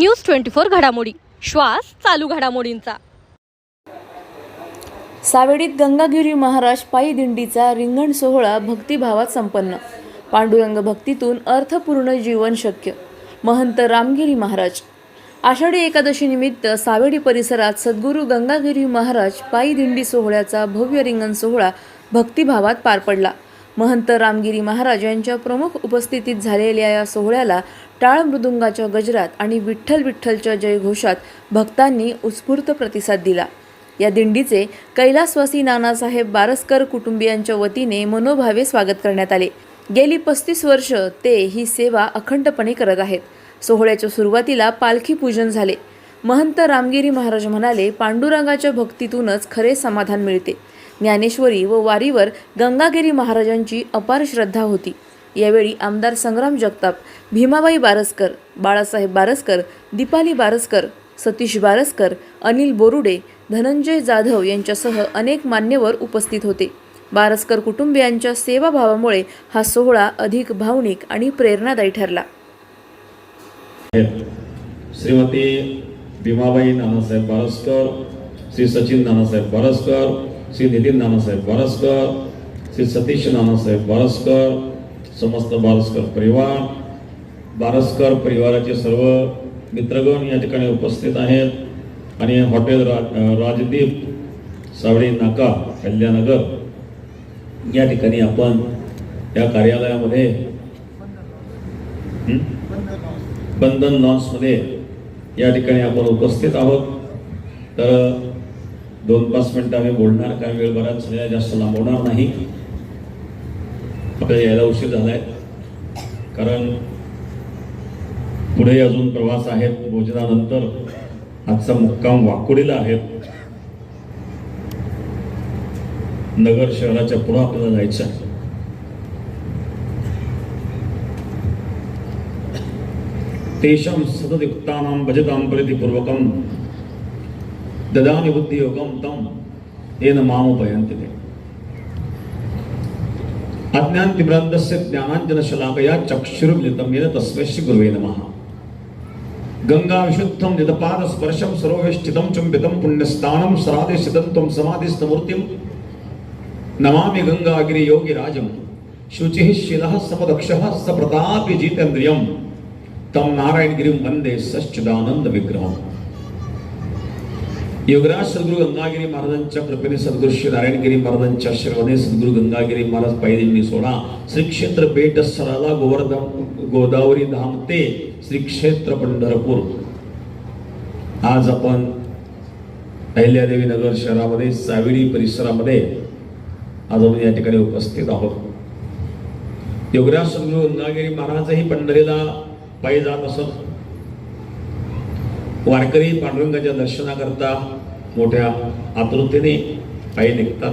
News twenty four घडामोडी. श्वास चालू घडामोडींचा. सावेडीत गंगागिरी महाराज पायी दिंडीचा रिंगण सोहळा भक्तिभावात संपन्न. पांडुरंग भक्तीतून अर्थपूर्ण जीवन शक्य. महंत रामगिरी महाराज. आषाढी एकादशी निमित्त सावेडी परिसरात सद्गुरू गंगागिरी महाराज पायी दिंडी सोहळ्याचा भव्य रिंगण सोहळा भक्तिभावात पार पडला. महंत रामगिरी महाराज यांच्या प्रमुख उपस्थितीत झालेल्या या सोहळ्याला टाळ मृदुंगाच्या गजरात आणि विठ्ठल विठ्ठलच्या जयघोषात भक्तांनी उत्स्फूर्त प्रतिसाद दिला. या दिंडीचे कैलासवासी नानासाहेब बारसकर कुटुंबियांच्या वतीने मनोभावे स्वागत करण्यात आले. गेली पस्तीस वर्ष ते ही सेवा अखंडपणे करत आहेत. सोहळ्याच्या सुरुवातीला पालखी पूजन झाले. महंत रामगिरी महाराज म्हणाले पांडुरंगाच्या भक्तीतूनच खरे समाधान मिळते. ज्ञानेश्वरी व वारीवर गंगागिरी महाराजांची अपार श्रद्धा होती. यावेळी आमदार संग्राम जगताप भीमाबाई बारसकर बाळासाहेब बारसकर दीपाली बारसकर सतीश बारसकर अनिल बोरुडे धनंजय जाधव यांच्यासह अनेक मान्यवर उपस्थित होते. बारसकर कुटुंबियांच्या सेवाभावामुळे हा सोहळा अधिक भावनिक आणि प्रेरणादायी ठरला. श्रीमती भीमाबाई नानासाहेब बारसकर श्री सचिन नानासाहेब बारसकर श्री नितीन नानासाहेब बारसकर श्री सतीश नानासाहेब बारसकर समस्त बारसकर परिवार बारसकर परिवाराचे सर्व मित्रगण या ठिकाणी उपस्थित आहेत. आणि हॉटेल रा राजदीप सावळी नाका कल्याणनगर या ठिकाणी आपण या कार्यालयामध्ये बंधन लॉन्समध्ये या ठिकाणी आपण उपस्थित आहोत. तर दोन पाच मिनटं आम्ही बोलणार काही वेळ बराच झालेला जास्त लांबवणार नाही. आपल्या यायला उशीर झालाय. कारण पुढे अजून प्रवास आहेत. भोजनानंतर आजचा मुक्काम वाकोडीला आहेत. नगर शहराच्या पुढं आपल्याला जायचं आहे. तेषां सततयुक्तानां भजतां प्रीतिपूर्वकं ददानि बुद्धियोगं तं येन मामुपयन्ति ते. అజ్ఞాంతిమ్రాంతస్య జ్ఞానాంజన శలాకయా చక్షురుమిలితం మీద తస్మై గురువే నమ. గంగా విశుద్ధం నిదపాద స్పర్శం సర్వవేష్టితం చుంబితం పుణ్యస్థానం సరాధిషితం త్వం సమాధిస్థమూర్తిం. నమామి గంగాగిరి యోగి రాజం. శుచి శిల సమదక్ష సప్రతాపి జితేంద్రియం. తం నారాయణగిరిం వందే సశ్చిదానంద విగ్రహం. योगराज सद्गुरु गंगागिरी महाराजांच्या कृपेने सद्गुरु श्री नारायणगिरी महाराजांच्या आशीर्वादाने सद्गुरु गंगागिरी महाराज पायदिंडी सोडा. श्री क्षेत्र पेठ सराला गोवर्धन गोदावरी धाम ते श्री क्षेत्र पंढरपूर. आज आपण अहिल्यादेवी नगर शहरामध्ये सावेरी परिसरामध्ये आज आपण या ठिकाणी उपस्थित आहोत. योगराज सद्गुरु गंगागिरी महाराजही पंढरीला पायी जात असत. वारकरी पांडुरंगाच्या दर्शनाकरता मोठ्या आतुरतेने पायी निघतात.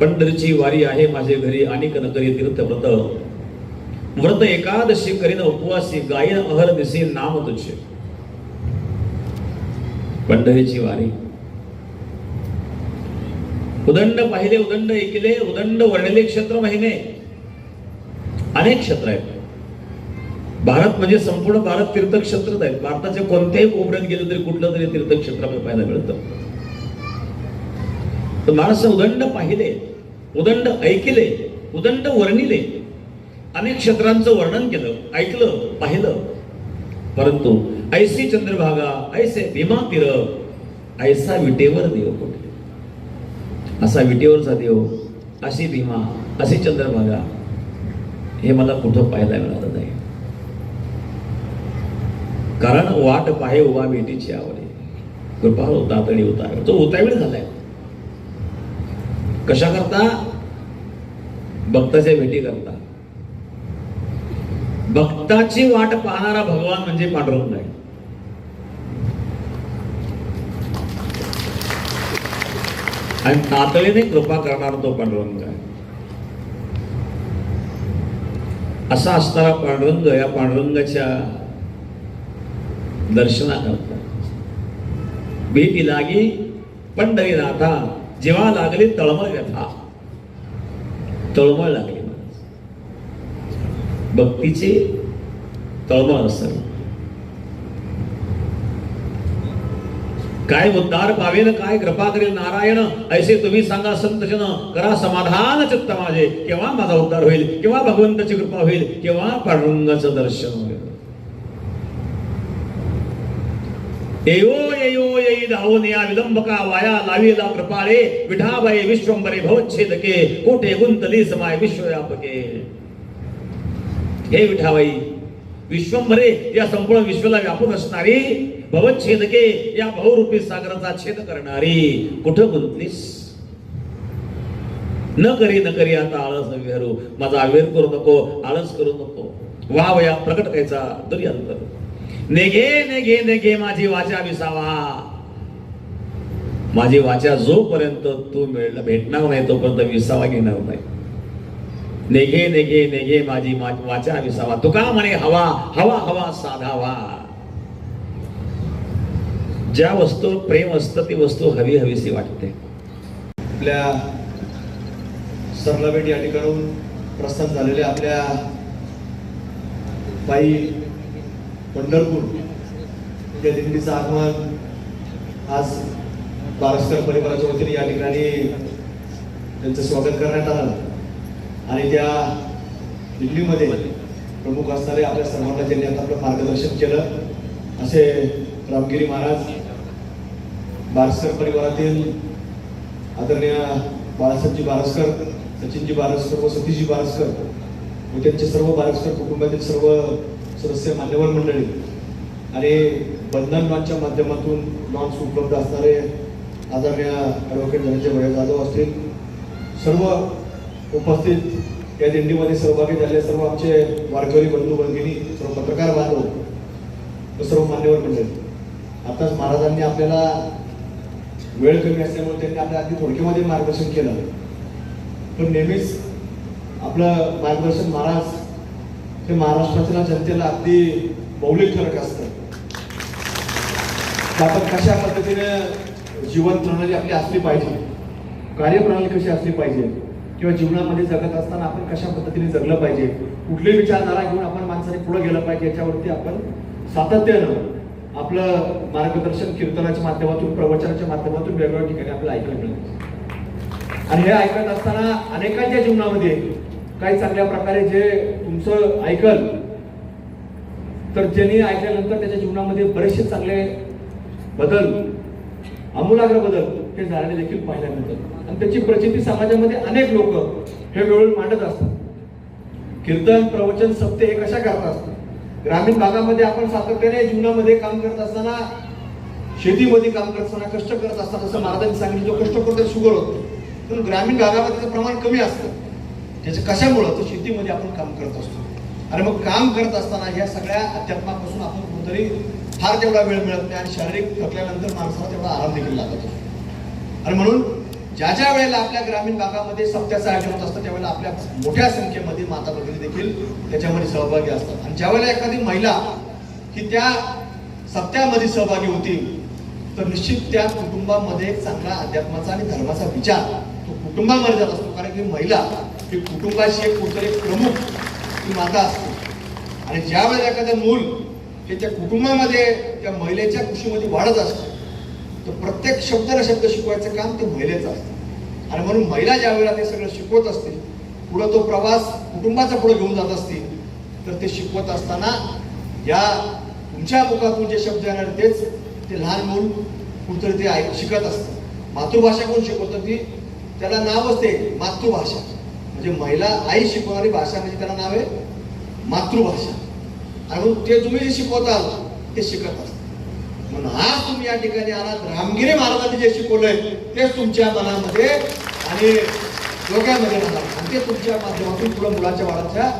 पंढरीची वारी आहे माझे घरी अनेक नकरी तीर्थव्रत. व्रत एकादशी करीन उपवासी गायन अहर दिसे नाम तुझे. पंढरीची वारी. उदंड पाहिले उदंड ऐकले उदंड वर्णले क्षेत्र महिने. अनेक क्षेत्र आहेत. भारत म्हणजे संपूर्ण भारत तीर्थक्षेत्रच आहे. भारताच्या कोणत्याही कोपऱ्यात गेलं तरी कुठलं तरी तीर्थक्षेत्र आपल्याला पाहायला मिळतं. तर महाराष्ट्र उदंड पाहिले उदंड ऐकले उदंड वर्णिले. अनेक क्षेत्रांचं वर्णन केलं ऐकलं पाहिलं. परंतु ऐसी चंद्रभागा ऐसे भीमा तीर ऐसा विटेवर देव कुठे? असा विटेवरचा देव अशी भीमा अशी चंद्रभागा हे मला कुठं पाहायला मिळालं नाही. कारण वाट पाहे उभा भेटीची आवडे कृपा होता तरी होता तो उतावीळ झालाय. कशा करता भक्ताच्या भेटी करता. भक्ताची वाट पाहणारा भगवान म्हणजे पांडुरंग आहे आणि तातडीने कृपा करणार तो पांडुरंग आहे. असा असणारा पांडुरंग या पांडुरंगाच्या दर्शना करता. भेटी लागी पंढरीनाथा जेव्हा लागली तळमळ व्यथा. तळमळ लागली. भक्तीची तळमळ असेल. काय उद्धार पावेन काय कृपा करेल नारायण ऐसे तुम्ही सांगा संतजन करा समाधान चित्त माझे. केव्हा माझा उद्धार होईल? केव्हा भगवंताची कृपा होईल? केव्हा पांडुरंगाचं दर्शन होईल येयो येयो येई धावून या विलंबका वाया लावीला कृपाळे विठाबाई विश्वंबरे भवच्छेदके कोठे गुंतली समाय विश्वव्यापके हे विठाबाई विश्वंभरे या संपूर्ण विश्वाला व्यापून असणारी भवच्छेदके या बहुरूपी सागराचा छेद करणारी कुठं गुंतलीस? न करी न करी आता आळस विहरू. माझा अवेर करू नको आळस करू नको. वा वया प्रकट व्हायचा दुर्यंतर नेगे नेगे नेगे माझी वाचा विसावा. माझी वाचा जोपर्यंत तू मिळला भेटणार नाही तोपर्यंत विसावा घेणार नाही. नेगे नेगे नेगे माझी वाचा विसावा. तुका म्हणे हवा हवा हवा साधावा. ज्या वस्तू प्रेम असतं ती वस्तू हवी हवीशी वाटते. आपल्या सरलाबेट या ठिकाणून प्रस्थान झालेल्या आपल्या बाई पंढरपूर. या दिंडीचं आगमन. आज बारसकर परिवाराच्या वतीने या ठिकाणी त्यांचं स्वागत करण्यात आलं. आणि त्या दिल्लीमध्ये प्रमुख असणारे आपल्या सर्वांना ज्यांनी आता आपलं मार्गदर्शन केलं. असे रामगिरी महाराज बारसकर परिवारातील आदरणीय बाळासाहेबजी बारसकर सचिनजी बारसकर व सतीशजी बारसकर व त्यांचे सर्व बारसकर कुटुंबातील सर्व सदस्य मान्यवर मंडळी आणि बंधन लॉनच्या माध्यमातून लॉन्स उपलब्ध असणारे आदरणीय ॲडव्होकेट धनंजय भैया जाधव असतील सर्व उपस्थित या दिंडीमध्ये सहभागी झाले सर्व आमचे वारकरी बंधू भगिनी सर्व पत्रकार बांधव व सर्व मान्यवर मंडळी. आताच महाराजांनी आपल्याला वेळ कमी असल्यामुळे त्यांनी आपल्या अगदी थोडक्यामध्ये मार्गदर्शन केलं. पण नेहमीच आपलं मार्गदर्शन महाराज हे महाराष्ट्राच्या जनतेला अगदी मौलिक फरक असतं. तर आपण कशा पद्धतीने जीवन प्रणाली आपली असली पाहिजे कार्यप्रणाली कशी असली पाहिजे किंवा जीवनामध्ये जगत असताना आपण कशा पद्धतीने जगलं पाहिजे कुठले विचारधारा घेऊन आपण माणसाने पुढे गेलं पाहिजे याच्यावरती आपण सातत्यानं आपलं मार्गदर्शन कीर्तनाच्या माध्यमातून प्रवचनाच्या माध्यमातून वेगवेगळ्या ठिकाणी आपल्याला ऐकायला मिळतं. आणि हे ऐकत असताना अनेकांच्या जीवनामध्ये काही चांगल्या प्रकारे जे तुमचं ऐकल तर ज्यांनी ऐकल्यानंतर त्याच्या जीवनामध्ये बरेचसे चांगले बदल आमूलाग्र बदल हे झालेले देखील पाहायला मिळतात. आणि त्याची प्रचिती समाजामध्ये अनेक लोक हे वेळून मांडत असतात. कीर्तन प्रवचन सप्ते हे कशा करत असतात? ग्रामीण भागामध्ये आपण सातत्याने जीवनामध्ये काम करत असताना शेतीमध्ये काम करत असताना कष्ट करत असताना जसं महाराजांनी सांगितलं जो कष्ट करतो शुगर होतो. पण ग्रामीण भागामध्ये त्याचं प्रमाण कमी असतं. त्याचं कशामुळं? तर शेतीमध्ये आपण काम करत असतो. आणि मग काम करत असताना या सगळ्या अध्यात्मापासून आपण कुठेतरी फार तेवढा वेळ मिळत नाही आणि शारीरिक थकल्यानंतर माणसाला तेवढा आराम देखील लागत असतो. आणि म्हणून ज्या ज्या वेळेला आपल्या ग्रामीण भागामध्ये सप्त्याचं आयोजन होत असतं त्यावेळेला आपल्या मोठ्या संख्येमध्ये माता भगिनी देखील त्याच्यामध्ये सहभागी असतात. आणि ज्यावेळेला एखादी महिला ही त्या सप्त्यामध्ये सहभागी होती तर निश्चित त्या कुटुंबामध्ये एक चांगला अध्यात्माचा आणि धर्माचा विचार तो कुटुंबामध्ये जात असतो. कारण की महिला ही कुटुंबाशी एक कुठतरी प्रमुख ती माता असते. आणि ज्या वेळेला एखादं मूल हे त्या कुटुंबामध्ये त्या महिलेच्या कुशीमध्ये वाढत असतं तर प्रत्येक शब्दाला शब्द शिकवायचं काम ते महिलेचं असतं. आणि म्हणून महिला ज्या वेळेला ते सगळं शिकवत असते पुढं तो प्रवास कुटुंबाचा पुढे घेऊन जात असतील तर ते शिकवत असताना या तुमच्या मुखातून जे शब्द येणार तेच ते लहान मूल कुठतरी ते ऐक शिकत असतं. मातृभाषा कोण शिकवतं ती? त्याला नाव असते मातृभाषा. म्हणजे महिला आई शिकवणारी भाषा म्हणजे त्याला नाव आहे मातृभाषा. आणि ते तुम्ही जे शिकवताल ते शिकत असतात. म्हणून आज तुम्ही या ठिकाणी आलात रामगिरी महाराजांनी जे शिकवलंय तेच तुमच्या मनामध्ये आणि डोक्यामध्ये राहणार. आणि ते तुमच्या माध्यमातून पुढे मुलाच्या बाळाच्या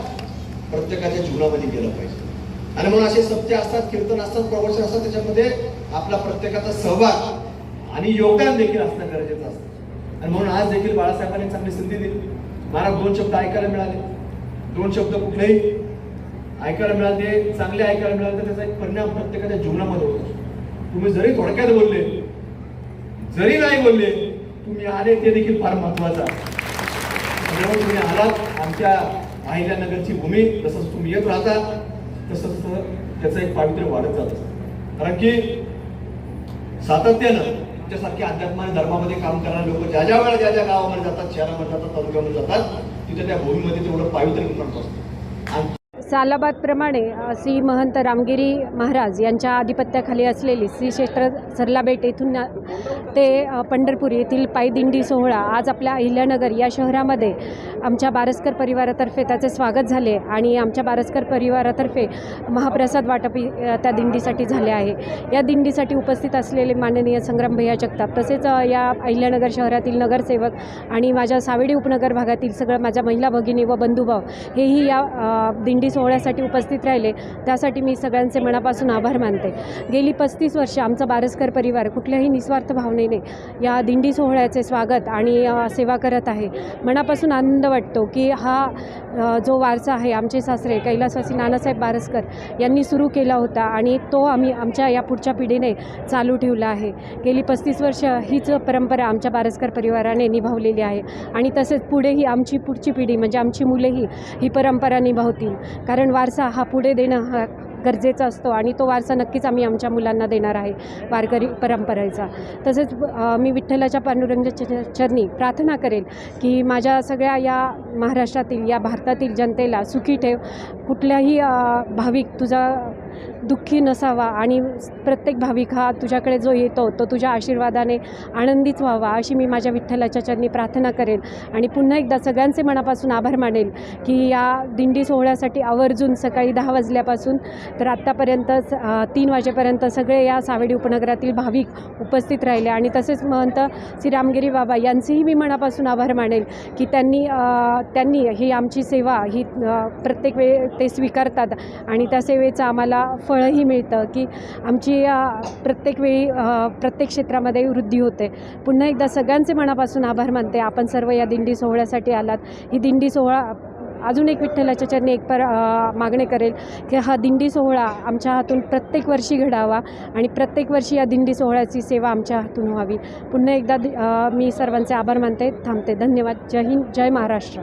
प्रत्येकाच्या जीवनामध्ये गेलं पाहिजे. आणि म्हणून असे सत्य असतात कीर्तन असतात प्रवचन असतात त्याच्यामध्ये आपला प्रत्येकाचा सहभाग आणि योगदान देखील असणं गरजेचं असतं. आणि म्हणून आज देखील बाळासाहेबांनी चांगली संधी दिली. मला दोन शब्द ऐकायला मिळाले. दोन शब्द कुठलेही ऐकायला मिळाले चांगले ऐकायला मिळाले तर त्याचा एक परिणाम प्रत्येकाच्या जीवनामध्ये होतो. तुम्ही जरी थोडक्यात बोलले जरी नाही बोलले तुम्ही आले ते देखील फार महत्वाचं जेव्हा त्यामुळे तुम्ही आलात आमच्या अहिल्यानगरची भूमी तसंच तुम्ही येत राहता तसं तसं त्याचं एक पावित्र्य वाढत जात. कारण की सातत्यानं आमच्यासारखे अध्यात्म आणि धर्मामध्ये काम करणारे लोक ज्या ज्या वेळेला ज्या ज्या गावामध्ये जातात शहरामध्ये जातात तालुक्यामध्ये जातात तिथे त्या भूमीमध्ये तेवढं पावित्र्य निर्माण असतं. सालाबादप्रमाणे श्री महंत रामगिरी महाराज यांच्या आधिपत्याखाली असलेली श्री क्षेत्र सरलाबेट येथून ते पंढरपूर येथील पायदिंडी सोहळा आज आपल्या अहिल्यानगर या शहरामध्ये आमच्या बारसकर परिवारातर्फे त्याचे स्वागत झाले आणि आमच्या बारसकर परिवारातर्फे महाप्रसाद वाटप त्या दिंडीसाठी झाले आहे. या दिंडीसाठी उपस्थित असलेले माननीय संग्राम भैया जगताप तसेच या अहिल्यानगर शहरातील नगरसेवक आणि माझ्या सावेडी उपनगर भागातील सगळं माझ्या महिला भगिनी व बंधुभाव हेही या दिंडी सोहळ्यासाठी उपस्थित राहिले. त्यासाठी मी सगळ्यांचे मनापासून आभार मानते. गेली पस्तीस वर्ष आमचा बारसकर परिवार कुठल्याही निस्वार्थ भावनेने या दिंडी सोहळ्याचे स्वागत आणि सेवा करत आहे. मनापासून आनंद वाटतो की हा जो वारसा आहे आमचे सासरे कैलासवासी नानासाहेब बारसकर यांनी सुरू केला होता आणि तो आम्ही आमच्या या पुढच्या पिढीने चालू ठेवला आहे. गेली पस्तीस वर्ष हीच परंपरा आमच्या बारसकर परिवाराने निभावलेली आहे आणि तसेच पुढेही आमची पुढची पिढी म्हणजे आमची मुलेही ही परंपरा निभावतील. कारण वारसा हा पुढे देणं हा गरजेचा असतो आणि तो वारसा नक्कीच आम्ही आमच्या मुलांना देणार आहे वारकरी परंपरेचा. तसेच मी विठ्ठलाच्या पांडुरंग चरणी प्रार्थना करेल की माझ्या सगळ्या या महाराष्ट्रातील या भारतातील जनतेला सुखी ठेव. कुठल्याही भाविक तुझा दुःखी नसावा आणि प्रत्येक भाविक हा तुझ्याकडे जो येतो तो तुझ्या आशीर्वादाने आनंदीच व्हावा अशी मी माझ्या विठ्ठलाच्या चरणी प्रार्थना करेन. आणि पुन्हा एकदा सगळ्यांचे मनापासून आभार मानेल की या दिंडी सोहळ्यासाठी आवर्जून सकाळी दहा वाजल्यापासून तर आत्तापर्यंत तीन वाजेपर्यंत सगळे या सावेडी उपनगरातील भाविक उपस्थित राहिले. आणि तसेच महंत श्री रामगिरी बाबा यांचेही मी मनापासून आभार मानेल की त्यांनी त्यांनी ही आमची सेवा ही प्रत्येक वेळ ते स्वीकारतात आणि त्या सेवेचा आम्हाला फळंही मिळतं की आमची प्रत्येक वेळी प्रत्येक क्षेत्रामध्ये वृद्धी होते. पुन्हा एकदा सगळ्यांचे मनापासून आभार मानते. आपण सर्व या दिंडी सोहळ्यासाठी आलात. ही दिंडी सोहळा अजून एक विठ्ठलाच्या चरणी एक पर मागणी करेल की हा दिंडी सोहळा आमच्या हातून प्रत्येक वर्षी घडावा आणि प्रत्येक वर्षी या दिंडी सोहळ्याची सेवा आमच्या हातून व्हावी. पुन्हा एकदा मी सर्वांचे आभार मानते. थांबते. धन्यवाद. जय हिंद. जय महाराष्ट्र.